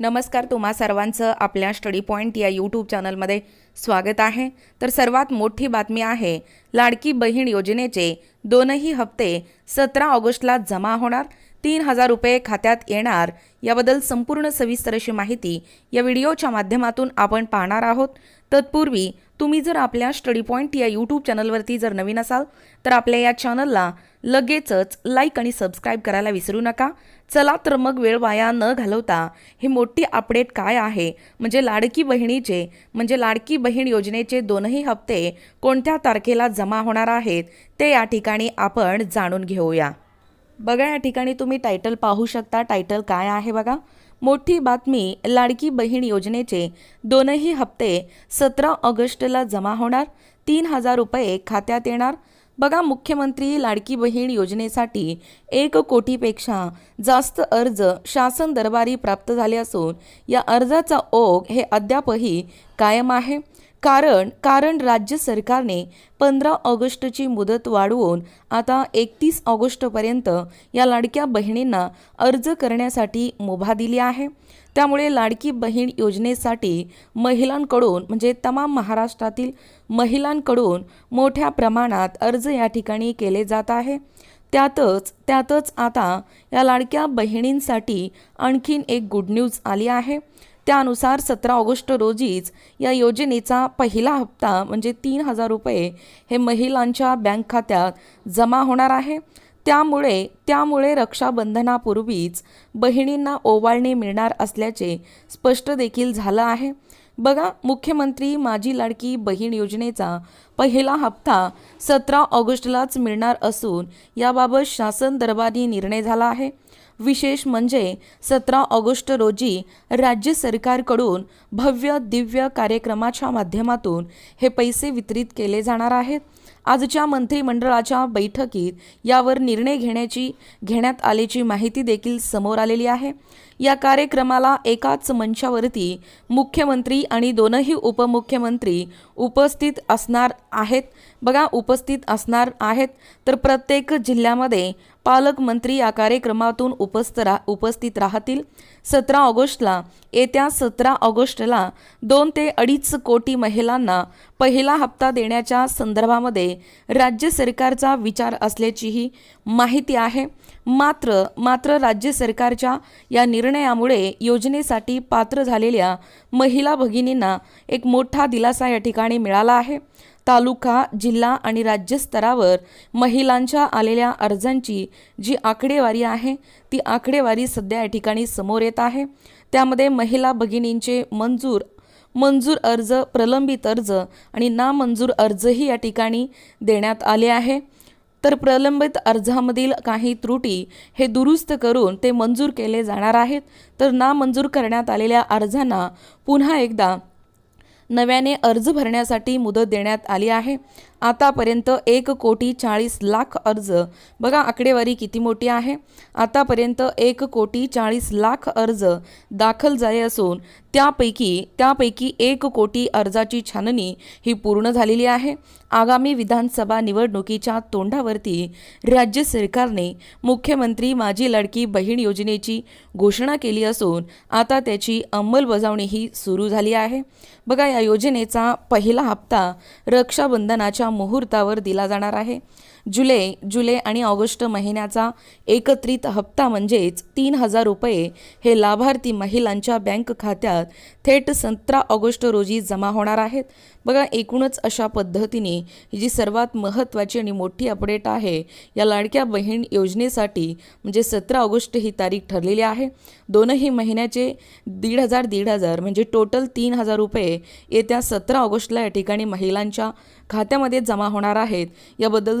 नमस्कार तुम्हा सर्वांचं आपल्या स्टडी पॉईंट या यूट्यूब चॅनलमध्ये स्वागत आहे. तर सर्वात मोठी बातमी आहे लाडकी बहीण योजनेचे दोनही हप्ते सतरा ऑगस्टला जमा होणार तीन हजार रुपये खात्यात येणार याबद्दल संपूर्ण सविस्तर अशी माहिती या व्हिडिओच्या माध्यमातून आपण पाहणार आहोत. तत्पूर्वी तुम्ही जर आपल्या स्टडी पॉईंट या यूट्यूब चॅनलवरती जर नवीन असाल तर आपल्या या चॅनलला लगेचच लाईक आणि सबस्क्राईब करायला विसरू नका. चला तर मग वेळ वाया न घालवता ही मोठी अपडेट काय आहे? म्हणजे लाडकी बहिणीचे म्हणजे लाडकी बहीण योजनेचे दोनही हप्ते कोणत्या तारखेला जमा होणार आहेत ते या ठिकाणी आपण जाणून घेऊया. बघा या ठिकाणी तुम्ही टायटल पाहू शकता. टायटल काय आहे बघा? मोठी बातमी लाडकी बहीण योजनेचे दोनही हप्ते सतरा ऑगस्टला जमा होणार तीन हजार रुपये खात्यात येणार. बघा मुख्यमंत्री लाडकी बहीण योजनेसाठी एक कोटीपेक्षा जास्त अर्ज शासन दरबारी प्राप्त झाले असून या अर्जाचा ओघ हे अद्यापही कायम आहे. कारण कारण राज्य सरकारने पंधरा ऑगस्टची मुदत वाढवून आता एकतीस ऑगस्टपर्यंत या लाडक्या बहिणींना अर्ज करण्यासाठी मुभा दिली आहे. त्यामुळे लाडकी बहीण योजनेसाठी महिलांकडून म्हणजे तमाम महाराष्ट्रातील महिलांकडून मोठ्या प्रमाणात अर्ज या ठिकाणी केले जात आहे. त्यातच त्यातच आता या लाडक्या बहिणींसाठी आणखीन एक गुड न्यूज आली आहे. त्यानुसार सतरा ऑगस्ट रोजीच या योजनेचा पहिला हप्ता म्हणजे तीन हजार रुपये हे महिलांच्या बँक खात्यात जमा होणार आहे. त्यामुळे त्यामुळे रक्षाबंधनापूर्वीच बहिणींना ओवाळणे मिळणार असल्याचे स्पष्ट देखील झालं आहे. बघा मुख्यमंत्री माझी लाडकी बहीण योजनेचा पहिला हप्ता सतरा ऑगस्टलाच मिळणार असून याबाबत शासन दरबारी निर्णय झाला आहे. विशेष म्हणजे सतरा ऑगस्ट रोजी राज्य सरकारकडून भव्य दिव्य कार्यक्रमाच्या माध्यमातून हे पैसे वितरित केले जाणार आहेत. आजच्या मंत्रिमंडळाच्या बैठकीत यावर निर्णय घेण्याची घेण्यात आल्याची माहिती देखील समोर आलेली आहे. या कार्यक्रमाला एकाच मंचावरती मुख्यमंत्री आणि दोनही उपमुख्यमंत्री उपस्थित असणार आहेत. बघा उपस्थित असणार आहेत तर प्रत्येक जिल्ह्यामध्ये पालकमंत्री या कार्यक्रमातून उपस्थ रा उपस्थित राहतील. सतरा ऑगस्टला येत्या सतरा ऑगस्टला दोन ते अडीच कोटी महिलांना पहिला हप्ता देण्याच्या संदर्भामध्ये राज्य सरकारचा विचार असल्याचीही माहिती आहे. मात्र मात्र राज्य सरकारच्या या निर्णयामुळे योजनेसाठी पात्र झालेल्या महिला भगिनींना एक मोठा दिलासा या ठिकाणी मिळाला आहे. तालुका जिल्हा आणि राज्यस्तरावर महिलांच्या आलेल्या अर्जांची जी आकडेवारी आहे ती आकडेवारी सध्या या ठिकाणी समोर येत आहे. त्यामध्ये महिला भगिनींचे मंजूर मंजूर अर्ज प्रलंबित अर्ज आणि नामंजूर अर्जही या ठिकाणी देण्यात आले आहे. तर प्रलंबित अर्जामधील काही त्रुटी हे दुरुस्त करून ते मंजूर केले जाणार आहेत. तर नामंजूर करण्यात आलेल्या अर्जांना पुन्हा एकदा नव्याने अर्ज भरण्यासाठी मुदत देण्यात आली आहे. आतापर्यंत एक कोटी चाळीस लाख अर्ज. बघा आकडेवारी किती मोठी आहे. आतापर्यंत एक कोटी चाळीस लाख अर्ज दाखल झाले असून त्यापैकी त्यापैकी एक कोटी अर्जाची छाननी ही पूर्ण झालेली आहे. आगामी विधानसभा निवडणुकीच्या तोंडावरती राज्य सरकारने मुख्यमंत्री माझी लाडकी बहीण योजनेची घोषणा केली असून आता त्याची अंमलबजावणीही सुरू झाली आहे. बघा या योजनेचा पहिला हप्ता रक्षाबंधनाच्या मुहूर्तावर दिला जाणार आहे. जुलै जुलै आणि ऑगस्ट महिन्याचा एकत्रित हप्ता म्हणजेच तीन हजार रुपये हे लाभार्थी महिलांच्या बँक खात्यात थेट सतरा ऑगस्ट रोजी जमा होणार आहेत. बघा एकूणच अशा पद्धतीने ही जी सर्वात महत्त्वाची आणि मोठी अपडेट आहे या लाडक्या बहीण योजनेसाठी म्हणजे सतरा ऑगस्ट ही तारीख ठरलेली आहे. दोनही महिन्याचे दीड हजार दीड हजार म्हणजे टोटल तीन हजार रुपये येत्या सतरा ऑगस्टला या ठिकाणी महिलांच्या खात्यामध्ये जमा होणार आहेत. याबद्दल